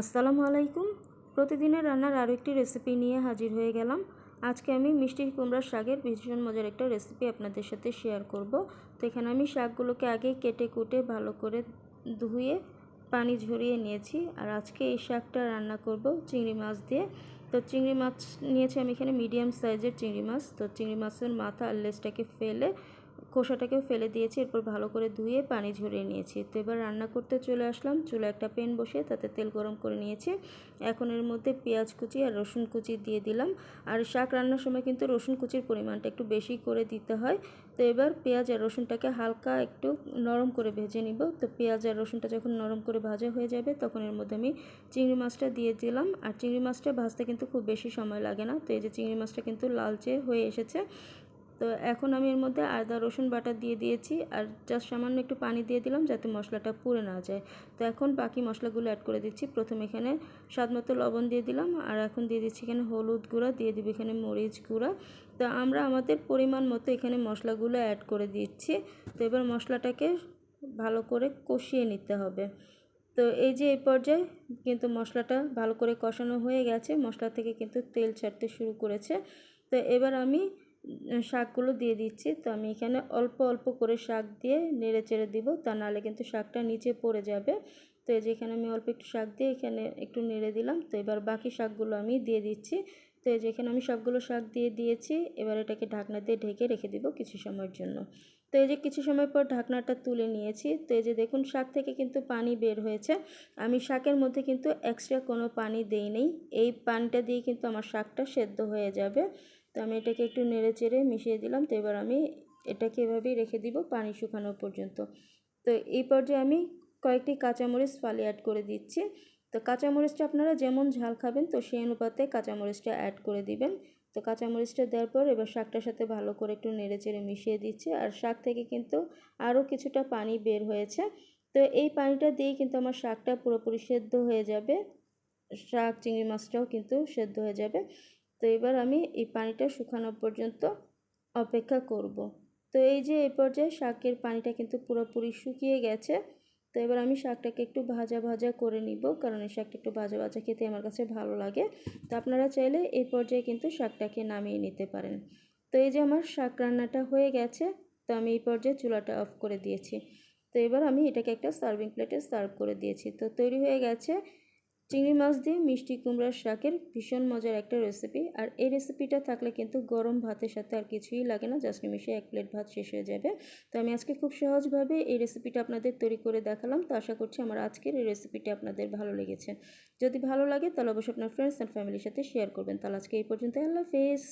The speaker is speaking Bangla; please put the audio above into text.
আসসালামু আলাইকুম। প্রতিদিনের রান্নার আরও একটি রেসিপি নিয়ে হাজির হয়ে গেলাম। আজকে আমি মিষ্টি কুমড়ার শাকের ভীষণ মজার একটা রেসিপি আপনাদের সাথে শেয়ার করব। তো এখানে আমি শাকগুলোকে আগে কেটে কুটে ভালো করে ধুয়ে পানি ঝরিয়ে নিয়েছি। আর আজকে এই শাকটা রান্না করব চিংড়ি মাছ দিয়ে। তো চিংড়ি মাছ নিয়েছি আমি এখানে মিডিয়াম সাইজের চিংড়ি মাছ। তো চিংড়ি মাছের মাথা আর লেজটাকে ফেলে খোসাটাকেও ফেলে দিয়েছি, এরপর ভালো করে ধুয়ে পানি ঝরিয়ে নিয়েছি। তো এবার রান্না করতে চলে আসলাম। চুলে একটা প্যান বসে তাতে তেল গরম করে নিয়েছি। এখন এর মধ্যে পেঁয়াজ কুচি আর রসুন কুচি দিয়ে দিলাম। আর শাক রান্নার সময় কিন্তু রসুন কুচির পরিমাণটা একটু বেশি করে দিতে হয়। তো এবার পেঁয়াজ আর রসুনটাকে হালকা একটু নরম করে ভেজে নিব। তো পেঁয়াজ আর রসুনটা যখন নরম করে ভাজা হয়ে যাবে, তখন এর মধ্যে আমি চিংড়ি মাছটা দিয়ে দিলাম। আর চিংড়ি মাছটা ভাজতে কিন্তু খুব বেশি সময় লাগে না। তো এই যে চিংড়ি মাছটা কিন্তু লালচে হয়ে এসেছে তো এখন আমি এর মধ্যে আদা, রসুন বাটা দিয়ে দিয়েছি আর জাস্ট সামান্য একটু পানি দিয়ে দিলাম যাতে মশলাটা পুড়ে না যায়। তো এখন বাকি মশলাগুলো অ্যাড করে দিচ্ছি। প্রথমে এখানে স্বাদ মতো লবণ দিয়ে দিলাম আর এখন দিয়ে দিচ্ছি এখানে হলুদ গুঁড়া, দিয়ে দিব এখানে মরিচ গুঁড়া। তো আমরা আমাদের পরিমাণ মতো এখানে মশলাগুলো অ্যাড করে দিচ্ছি। তো এবার মশলাটাকে ভালো করে কষিয়ে নিতে হবে। তো এই যে এই পর্যায়ে কিন্তু মশলাটা ভালো করে কষানো হয়ে গেছে। মশলা থেকে কিন্তু তেল ছাড়তে শুরু করেছে। তো এবার আমি শাকগুলো দিয়ে দিচ্ছি। তো আমি এখানে অল্প অল্প করে শাক দিয়ে নেড়ে চেড়ে দিব। তা নাহলে কিন্তু শাকটা নিচে পড়ে যাবে। তো এই যে এখানে আমি অল্প একটু শাক দিয়ে এখানে একটু নেড়ে দিলাম। তো এবার বাকি শাকগুলো আমি দিয়ে দিচ্ছি। তো এই যে এখানে আমি সবগুলো শাক দিয়ে দিয়েছি। এবার এটাকে ঢাকনা দিয়ে ঢেকে রেখে দিব কিছু সময়ের জন্য। তো এই যে কিছু সময় পর ঢাকনাটা তুলে নিয়েছি। তো এই যে দেখুন, শাক থেকে কিন্তু পানি বের হয়েছে। আমি শাকের মধ্যে কিন্তু এক্সট্রা কোনো পানি দেই নেই এই পানিটা দিয়ে কিন্তু আমার শাকটা সেদ্ধ হয়ে যাবে। তো আমি এটাকে একটু নেড়ে চেড়ে মিশিয়ে দিলাম। তো এবার আমি এটাকে এভাবেই রেখে দিব পানি শুকানো পর্যন্ত। তো এই পর্যায়ে আমি কয়েকটি কাঁচামরিচ ফালি অ্যাড করে দিচ্ছি। তো কাঁচামরিচটা আপনারা যেমন ঝাল খাবেন, তো সেই অনুপাতে কাঁচামরিচটা অ্যাড করে দিবেন। তো কাঁচামরিচটা দেওয়ার পর এবার শাকটার সাথে ভালো করে একটু নেড়ে চেড়ে মিশিয়ে দিচ্ছি। আর শাক থেকে কিন্তু আরও কিছুটা পানি বের হয়েছে। তো এই পানিটা দিয়েই কিন্তু আমার শাকটা পুরোপুরি সেদ্ধ হয়ে যাবে। শাক, চিংড়ি মাছটাও কিন্তু সেদ্ধ হয়ে যাবে। তো এবার আমি এই পানিটা শুকানো পর্যন্ত অপেক্ষা করব। তো এই যে এই পর্যায়ে শাকের পানিটা কিন্তু পুরোপুরি শুকিয়ে গেছে, তো এবার আমি শাকটাকে একটু ভাজা ভাজা করে নিব, কারণ এই শাকটা একটু ভাজা ভাজা খেতে আমার কাছে ভালো লাগে। তো আপনারা চাইলে এই পর্যায়ে কিন্তু শাকটাকে নামিয়ে নিতে পারেন। তো এই যে আমার শাক রান্নাটা হয়ে গেছে, তো আমি এই পর্যায়ে চুলাটা অফ করে দিয়েছি। তো এবার আমি এটাকে একটা সার্ভিং প্লেটে সার্ভ করে দিয়েছি। তো তৈরি হয়ে গেছে চিংড়ি মাছ দিয়ে মিষ্টি কুমড়ার শাকের ভীষণ মজার একটা রেসিপি আর এই রেসিপিটা থাকলে কিন্তু গরম ভাতের সাথে আর কিছুই লাগে না জাস্ট মিশে এক প্লেট ভাত শেষ হয়ে যাবে। তো আমি আজকে খুব সহজভাবে এই রেসিপিটা আপনাদের তৈরি করে দেখালাম, তো আশা করছি আমার আজকের এই রেসিপিটা আপনাদের ভালো লেগেছে। যদি ভালো লাগে তাহলে অবশ্যই আপনার ফ্রেন্ডস অ্যান্ড ফ্যামিলির সাথে শেয়ার করবেন। তাহলে আজকে এই পর্যন্ত আল্লাহ হাফেজ।